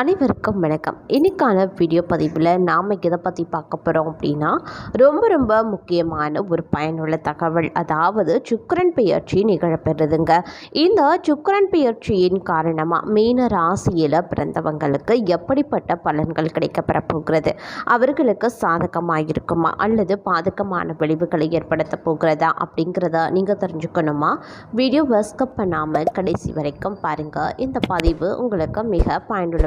அனைவருக்கும் வணக்கம். இன்றைக்கான வீடியோ பதிவில் நாம் எதை பற்றி பார்க்க போகிறோம் அப்படின்னா ரொம்ப ரொம்ப முக்கியமான ஒரு பயனுள்ள தகவல். அதாவது சுக்கரன் பெயர்ச்சி நிகழப்பெறுதுங்க. இந்த சுக்கரன் பெயர்ச்சியின் காரணமாக மீன ராசியில் பிறந்தவங்களுக்கு எப்படிப்பட்ட பலன்கள் கிடைக்கப்பெற போகிறது? அவர்களுக்கு சாதகமாக இருக்குமா? அல்லது பாதகமான விளைவுகளை ஏற்படுத்த போகிறதா? அப்படிங்கிறத நீங்கள் தெரிஞ்சுக்கணுமா? வீடியோ ஸ்கிப் பண்ணாமல் கடைசி வரைக்கும் பாருங்கள் இந்த பதிவு உங்களுக்கு மிக பயனுள்ள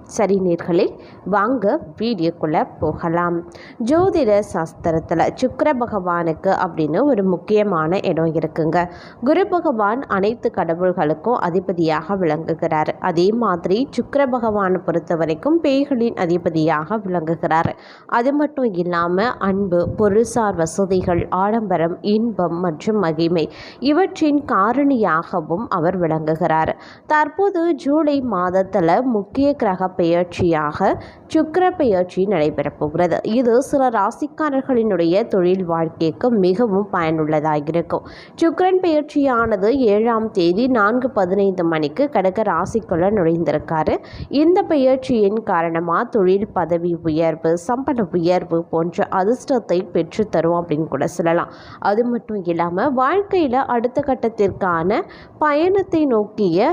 சரி நேர்களே வாங்க வீடியோக்குள்ளே போகலாம். ஜோதிட சாஸ்திரத்தில் சுக்கர பகவானுக்கு அப்படின்னு ஒரு முக்கியமான இடம் இருக்குங்க. குரு பகவான் அனைத்து கடவுள்களுக்கும் அதிபதியாக விளங்குகிறார். அதே மாதிரி சுக்கர பகவானை பொறுத்த வரைக்கும் பேய்களின் அதிபதியாக விளங்குகிறார். அது மட்டும் இல்லாமல் அன்பு பொருள்சார் வசதிகள் ஆடம்பரம் இன்பம் மற்றும் மகிமை இவற்றின் காரணியாகவும் அவர் விளங்குகிறார். தற்போது ஜூலை மாதத்தில் முக்கிய கிரக பெயர்ச்சியாக சுக்கர பெயர்ச்சி நடைபெறப் போகிறது. இது சில ராசிக்காரர்களினுடைய தொழில் வாழ்க்கைக்கு மிகவும் பயனுள்ளதாக இருக்கும். சுக்கரன் பெயர்ச்சியானது ஏழாம் தேதி நான்கு பதினைந்து மணிக்கு கடக ராசிக்குள்ள நுழைந்திருக்காரு. இந்த பெயர்ச்சியின் காரணமாக தொழில் பதவி உயர்வு சம்பள உயர்வு போன்ற அதிர்ஷ்டத்தை பெற்றுத்தரும் அப்படின்னு கூட சொல்லலாம். அது மட்டும் இல்லாமல் வாழ்க்கையில் அடுத்த கட்டத்திற்கான பயணத்தை நோக்கிய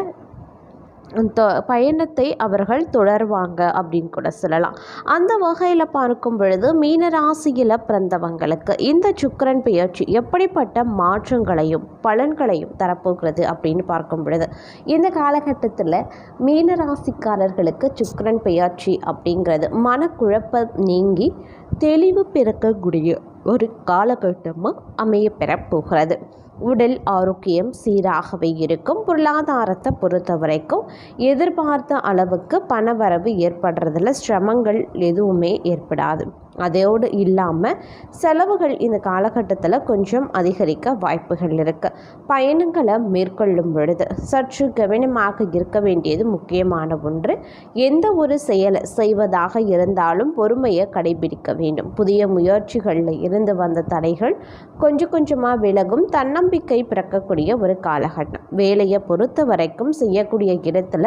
பயணத்தை அவர்கள் தொடர்வாங்க அப்படின்னு கூட சொல்லலாம். அந்த வகையில் பார்க்கும் பொழுது மீன ராசியில் பிறந்தவங்களுக்கு இந்த சுக்கரன் பெயர்ச்சி எப்படிப்பட்ட மாற்றங்களையும் பலன்களையும் தரப்போகிறது அப்படின்னு பார்க்கும் பொழுது இந்த காலகட்டத்தில் மீன ராசிக்காரர்களுக்கு பெயர்ச்சி அப்படிங்கிறது மனக்குழப்பம் நீங்கி தெளிவு பிறக்கக்கூடிய ஒரு காலகட்டமாக அமைய பெறப்போகிறது உடல் ஆரோக்கியம் சீராகவே இருக்கும். பொருளாதாரத்தை பொறுத்த வரைக்கும் எதிர்பார்த்த அளவுக்கு பணவரவு ஏற்படுறதுல சிரமங்கள் எதுவுமே ஏற்படாது. அதோடு இல்லாமல் செலவுகள் இந்த காலகட்டத்தில் கொஞ்சம் அதிகரிக்க வாய்ப்புகள் இருக்குது பயணங்களை மேற்கொள்ளும் பொழுது சற்று கவனமாக இருக்க வேண்டியது முக்கியமான ஒன்று. எந்த ஒரு செயலை செய்வதாக இருந்தாலும் பொறுமையை கடைபிடிக்க வேண்டும். புதிய முயற்சிகளில் இருந்து வந்த தடைகள் கொஞ்சம் கொஞ்சமாக விலகும். தன்னம்பிக்கை பிறக்கக்கூடிய ஒரு காலகட்டம். வேலையை பொறுத்த வரைக்கும் செய்யக்கூடிய இடத்துல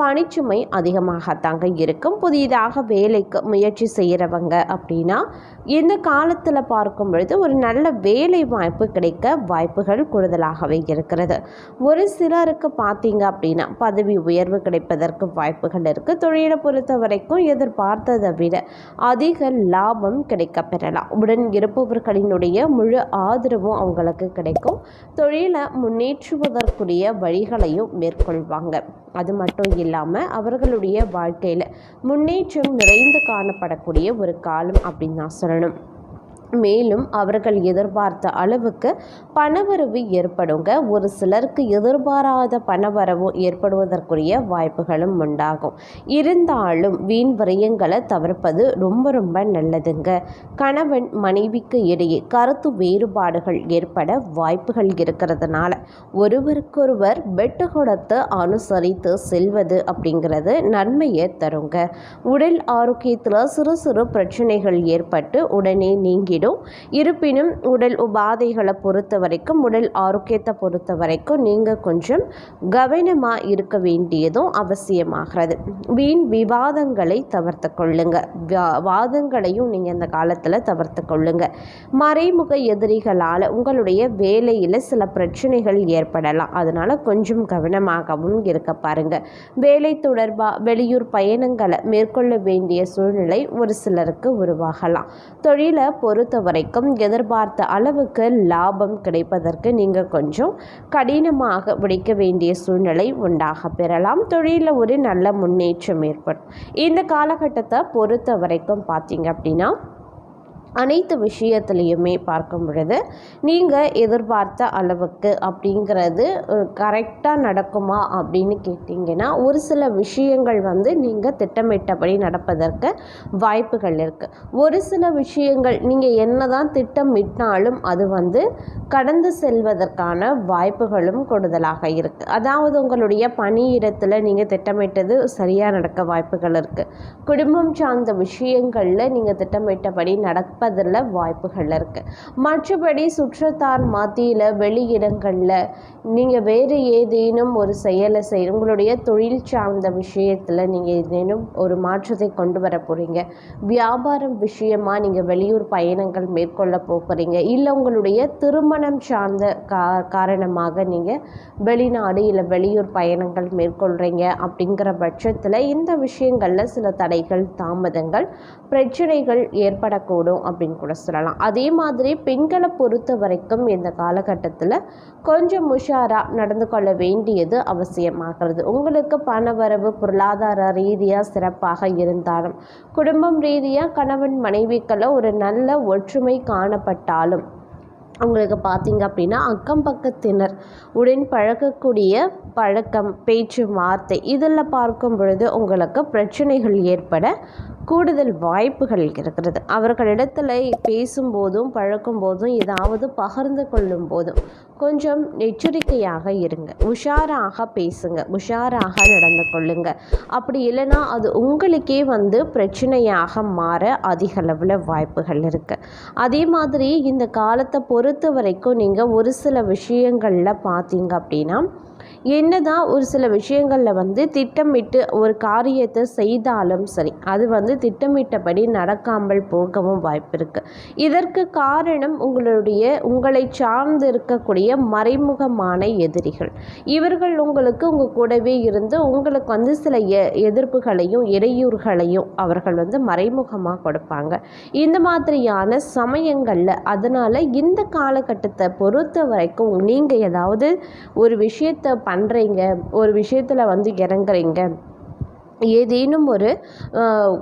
பணிச்சுமை அதிகமாகத்தாங்க இருக்கும். புதிதாக வேலைக்கு முயற்சி செய்கிறவங்க அப்படின்னா இந்த காலத்தில் பார்க்கும் பொழுது ஒரு நல்ல வேலை வாய்ப்பு கிடைக்க வாய்ப்புகள் கூடுதலாகவே இருக்கிறது. ஒரு சிலருக்கு பார்த்தீங்க அப்படின்னா பதவி உயர்வு கிடைப்பதற்கு வாய்ப்புகள் இருக்குது தொழிலை பொறுத்த வரைக்கும் எதிர்பார்த்ததை விட அதிக லாபம் கிடைக்க பெறலாம். உடன் இருப்பவர்களினுடைய முழு ஆதரவும் அவங்களுக்கு கிடைக்கும். தொழிலை முன்னேற்றுவதற்குரிய வழிகளையும் மேற்கொள்வாங்க. அது மட்டும் இல்லாமல் அவர்களுடைய வாழ்க்கையில் முன்னேற்றம் நிறைந்து காணப்படக்கூடிய ஒரு காலம் அப்படின்னு நான் சொல்லணும். மேலும் அவர்கள் எதிர்பார்த்த அளவுக்கு பணவரவு ஏற்படுங்க. ஒரு சிலருக்கு எதிர்பாராத பணவரவு ஏற்படுவதற்குரிய வாய்ப்புகளும் உண்டாகும். இருந்தாலும் வீண் விரயங்களை தவிர்ப்பது ரொம்ப ரொம்ப நல்லதுங்க. கணவன் மனைவிக்கு இடையே கருத்து வேறுபாடுகள் ஏற்பட வாய்ப்புகள் இருக்கிறதுனால ஒருவருக்கொருவர் வெட்டு கொடுத்து அனுசரித்து செல்வது அப்படிங்கிறது நன்மையை தருங்க. உடல் ஆரோக்கியத்தில் சிறு சிறு பிரச்சனைகள் ஏற்பட்டு உடனே நீங்கி ஆகிடும் இருப்பினும் உடல் உபாதைகளை பொறுத்த வரைக்கும் உடல் ஆரோக்கியத்தை பொறுத்த வரைக்கும் நீங்கள் கொஞ்சம் கவனமாக இருக்க வேண்டியதும் அவசியமாகிறது. வீண் விவாதங்களை தவிர்த்து கொள்ளுங்க. வாதங்களையும் நீங்கள் இந்த காலத்தில் தவிர்த்து கொள்ளுங்க. மறைமுக எதிரிகளால் உங்களுடைய வேலையில் சில பிரச்சனைகள் ஏற்படலாம். அதனால் கொஞ்சம் கவனமாகவும் இருக்க பாருங்க. வேலை தொடர்பாக வெளியூர் பயணங்களை மேற்கொள்ள வேண்டிய சூழ்நிலை ஒரு சிலருக்கு உருவாகலாம். தொழிலை பொறுத்த பொறுத்த வரைக்கும் எதிர்பார்த்த அளவுக்கு லாபம் கிடைப்பதற்கு நீங்கள் கொஞ்சம் கடினமாக உடைக்க வேண்டிய சூழ்நிலை உண்டாக பெறலாம். தொழிலில் ஒரு நல்ல முன்னேற்றம் ஏற்படும். இந்த காலகட்டத்தை பொறுத்த வரைக்கும் பார்த்தீங்க அப்படின்னா அனைத்து விஷயத்துலேயுமே பார்க்கும் பொழுது நீங்கள் எதிர்பார்த்த அளவுக்கு அப்படிங்கிறது கரெக்டாக நடக்குமா அப்படின்னு கேட்டிங்கன்னா ஒரு சில விஷயங்கள் வந்து நீங்கள் திட்டமிட்டபடி நடப்பதற்கு வாய்ப்புகள் இருக்குது ஒரு சில விஷயங்கள் நீங்கள் என்ன தான் திட்டமிட்டாலும் அது வந்து கடந்து செல்வதற்கான வாய்ப்புகளும் கூடுதலாக இருக்குது அதாவது உங்களுடைய பணியிடத்தில் நீங்கள் திட்டமிட்டது சரியாக நடக்க வாய்ப்புகள் இருக்குது குடும்பம் சார்ந்த விஷயங்களில் நீங்கள் திட்டமிட்டபடி நடப்பதில் வாய்ப்புகள் இருக்குது மற்றபடி சுற்றத்தார் மத்தியில் வெளியிடங்களில் நீங்கள் வேறு ஏதேனும் ஒரு செயலை செய் உங்களுடைய தொழில் சார்ந்த விஷயத்தில் நீங்கள் ஏதேனும் ஒரு மாற்றத்தை கொண்டு வர போகிறீங்க வியாபாரம் விஷயமாக நீங்கள் வெளியூர் பயணங்கள் மேற்கொள்ள போகிறீங்க இல்லை உங்களுடைய திருமணம் சார்ந்த கா காரணமாக நீங்கள் வெளிநாடு இல்லை வெளியூர் பயணங்கள் மேற்கொள்கிறீங்க அப்படிங்கிற பட்சத்தில் இந்த விஷயங்களில் சில தடைகள் தாமதங்கள் பிரச்சனைகள் ஏற்படக்கூடும். அப்படின்னு கூட சொல்லலாம். அதே மாதிரி பெண்களை பொறுத்த வரைக்கும் இந்த காலகட்டத்தில் கொஞ்சம் உஷாராக நடந்து கொள்ள வேண்டியது அவசியமாகிறது. உங்களுக்கு பணவரவு பொருளாதார ரீதியாக சிறப்பாக இருந்தாலும் குடும்பம் ரீதியாக கணவன் மனைவிக்களை ஒரு நல்ல ஒற்றுமை காணப்பட்டாலும் உங்களுக்கு பார்த்தீங்க அப்படின்னா அக்கம் பக்கத்தினர் உடன் பழகக்கூடிய பழக்கம் பேச்சு வார்த்தை இதில் பார்க்கும் பொழுது உங்களுக்கு பிரச்சனைகள் ஏற்பட கூடுதல் வாய்ப்புகள் இருக்கிறது. அவர்களிடத்தில் பேசும்போதும் பழக்கும் போதும் ஏதாவது பகிர்ந்து கொள்ளும் போதும் கொஞ்சம் எச்சரிக்கையாக இருங்க. உஷாராக பேசுங்க. உஷாராக நடந்து கொள்ளுங்க. அப்படி இல்லைன்னா அது உங்களுக்கே வந்து பிரச்சனையாக மாற அதிக அளவில் வாய்ப்புகள் இருக்குது அதே மாதிரி இந்த காலத்தை பொறுத்த வரைக்கும் நீங்கள் ஒரு சில விஷயங்களில் பார்த்தீங்க அப்படின்னா என்னதான் ஒரு சில விஷயங்களில் வந்து திட்டமிட்டு ஒரு காரியத்தை செய்தாலும் சரி அது வந்து திட்டமிட்டபடி நடக்காமல் போகவும் வாய்ப்பு இருக்குது இதற்கு காரணம் உங்களுடைய உங்களை சார்ந்து இருக்கக்கூடிய மறைமுகமான எதிரிகள். இவர்கள் உங்களுக்கு உங்கள் கூடவே இருந்து உங்களுக்கு வந்து சில எ எதிர்ப்புகளையும் இடையூறுகளையும் அவர்கள் வந்து மறைமுகமாக கொடுப்பாங்க. இந்த மாதிரியான சமயங்களில் அதனால் இந்த காலகட்டத்தை பொறுத்த வரைக்கும் நீங்கள் ஏதாவது ஒரு விஷயத்தை பண்ணுறீங்க ஒரு விஷயத்தில் வந்து இறங்குறீங்க. ஏதேனும் ஒரு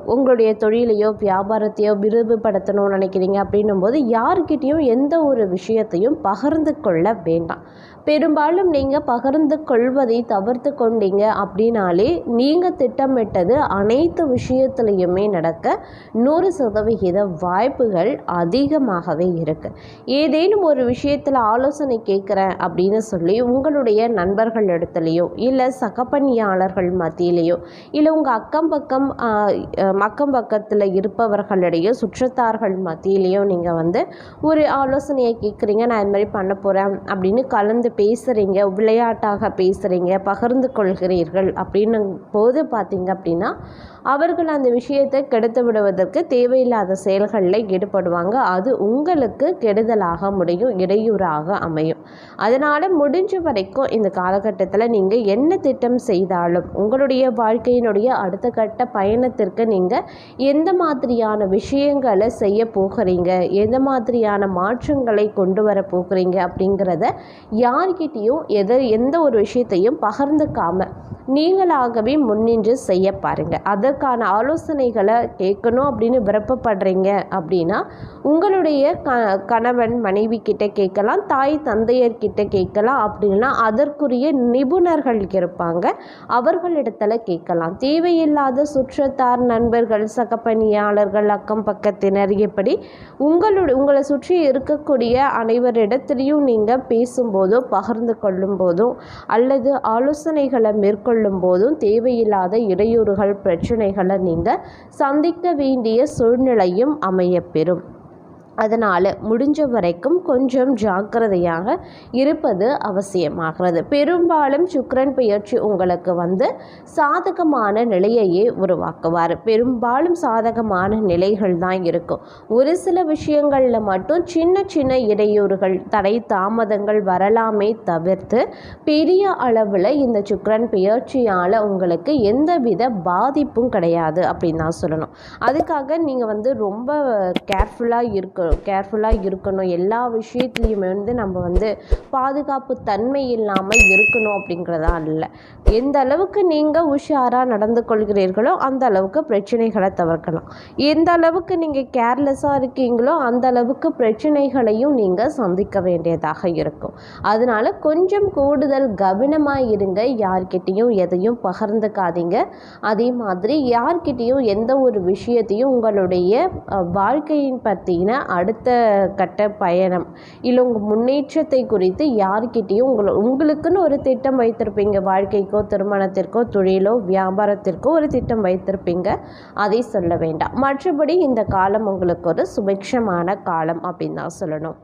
உங்களுடைய தொழிலையோ வியாபாரத்தையோ விரிவுபடுத்தணும்னு நினைக்கிறீங்க அப்படின்னும் போது யார்கிட்டேயும் எந்த ஒரு விஷயத்தையும் பகிர்ந்து கொள்ள வேண்டாம். பெரும்பாலும் நீங்கள் பகிர்ந்து கொள்வதை தவிர்த்து கொண்டீங்க அப்படின்னாலே நீங்கள் திட்டமிட்டது அனைத்து விஷயத்துலையுமே நடக்க நூறு சதவிகித வாய்ப்புகள் அதிகமாகவே இருக்குது ஏதேனும் ஒரு விஷயத்தில் ஆலோசனை கேட்குறேன் அப்படின்னு சொல்லி உங்களுடைய நண்பர்கள் இடத்துலையோ இல்லை சகப்பணியாளர்கள் மத்தியிலையோ இல்லை உங்கள் அக்கம் பக்கம் அக்கம் பக்கத்தில் இருப்பவர்களிடையோ சுற்றத்தார்கள் மத்தியிலையும் நீங்கள் வந்து ஒரு ஆலோசனையை கேட்குறீங்க நான் இது மாதிரி பண்ண போகிறேன் அப்படின்னு கலந்து பேசுகிறீங்க விளையாட்டாக பேசுகிறீங்க பகிர்ந்து கொள்கிறீர்கள் அப்படின்னு போது பார்த்தீங்க அப்படின்னா அவர்கள் அந்த விஷயத்தை கெடுத்து விடுவதற்கு தேவையில்லாத செயல்களில் ஈடுபடுவாங்க. அது உங்களுக்கு கெடுதலாக முடியும் இடையூறாக அமையும். அதனால் முடிஞ்ச வரைக்கும் இந்த காலகட்டத்தில் நீங்கள் என்ன திட்டம் செய்தாலும் உங்களுடைய வாழ்க்கையினுடைய அடுத்த கட்ட பயணத்திற்கு நீங்கள் எந்த மாதிரியான விஷயங்களை செய்ய போகிறீங்க? எந்த மாதிரியான மாற்றங்களை கொண்டு வர போகிறீங்க? அப்படிங்கிறத யார்கிட்டையும் எதை எந்த ஒரு விஷயத்தையும் பகிர்ந்துக்காமல் நீங்களாகவே முன்னின்று செய்ய பாருங்கள் அதற்கான ஆலோசனைகளை கேட்கணும் அப்படின்னு விருப்பப்படுறீங்க அப்படின்னா உங்களுடைய க கணவன் மனைவி கிட்ட கேட்கலாம் தாய் தந்தையர்கிட்ட கேட்கலாம் அப்படின்னா அதற்குரிய நிபுணர்கள் இருப்பாங்க. அவர்களிடத்தில் கேட்கலாம். தேவையில்லாத சுற்றத்தார் நண்பர்கள் சக பணியாளர்கள் அக்கம் பக்கத்தினர். எப்படி உங்களுடைய உங்களை சுற்றி இருக்கக்கூடிய அனைவரிடத்துலையும் நீங்கள் பேசும்போதோ பகிர்ந்து கொள்ளும் போதும் அல்லது ஆலோசனைகளை மேற்கொள்ளும் போதும் தேவையில்லாத இடையூறுகள் பிரச்சனைகளை நீங்கள் சந்திக்க வேண்டிய சூழ்நிலையும் அமையப்பெறும் அதனால் முடிஞ்ச வரைக்கும் கொஞ்சம் ஜாக்கிரதையாக இருப்பது அவசியமாகிறது. பெரும்பாலும் சுக்கரன் பெயர்ச்சி உங்களுக்கு வந்து சாதகமான நிலையையே உருவாக்குவார். பெரும்பாலும் சாதகமான நிலைகள் தான் இருக்கும். ஒரு சில விஷயங்களில் மட்டும் சின்ன சின்ன இடையூறுகள் தடை தாமதங்கள் வரலாமே தவிர்த்து பெரிய அளவில் இந்த சுக்கரன் பெயர்ச்சியால் உங்களுக்கு எந்தவித பாதிப்பும் கிடையாது அப்படின்னு தான் சொல்லணும். அதுக்காக நீங்கள் வந்து ரொம்ப கேர்ஃபுல்லாக இருக்க கேர்ஃபுல்லாக இருக்கணும். எல்லா விஷயத்துலையுமே வந்து நம்ம வந்து பாதுகாப்பு தன்மை இல்லாமல் இருக்கணும் அப்படிங்கிறதா இல்லை. எந்த அளவுக்கு நீங்கள் உஷாராக நடந்து கொள்கிறீர்களோ அந்த அளவுக்கு பிரச்சனைகளை தவிர்க்கலாம். எந்த அளவுக்கு நீங்கள் கேர்லெஸ்ஸாக இருக்கீங்களோ அந்த அளவுக்கு பிரச்சனைகளையும் நீங்கள் சந்திக்க வேண்டியதாக இருக்கும். அதனால் கொஞ்சம் கூடுதல் கவனமாக இருங்க. யார்கிட்டேயும் எதையும் பகிர்ந்துக்காதீங்க. அதே மாதிரி யார்கிட்டேயும் எந்த ஒரு விஷயத்தையும் உங்களுடைய வாழ்க்கையின் பற்றின அடுத்த கட்ட பயணம். இல்லை உங்கள் முன்னேற்றத்தை குறித்து யார்கிட்டேயும் உங்களை உங்களுக்குன்னு ஒரு திட்டம் வைத்திருப்பீங்க. வாழ்க்கைக்கோ திருமணத்திற்கோ தொழிலோ வியாபாரத்திற்கோ ஒரு திட்டம் வைத்திருப்பீங்க. அதை சொல்ல வேண்டாம். மற்றபடி இந்த காலம் உங்களுக்கு ஒரு சுபிக்ஷமான காலம் அப்படின்னு தான் சொல்லணும்.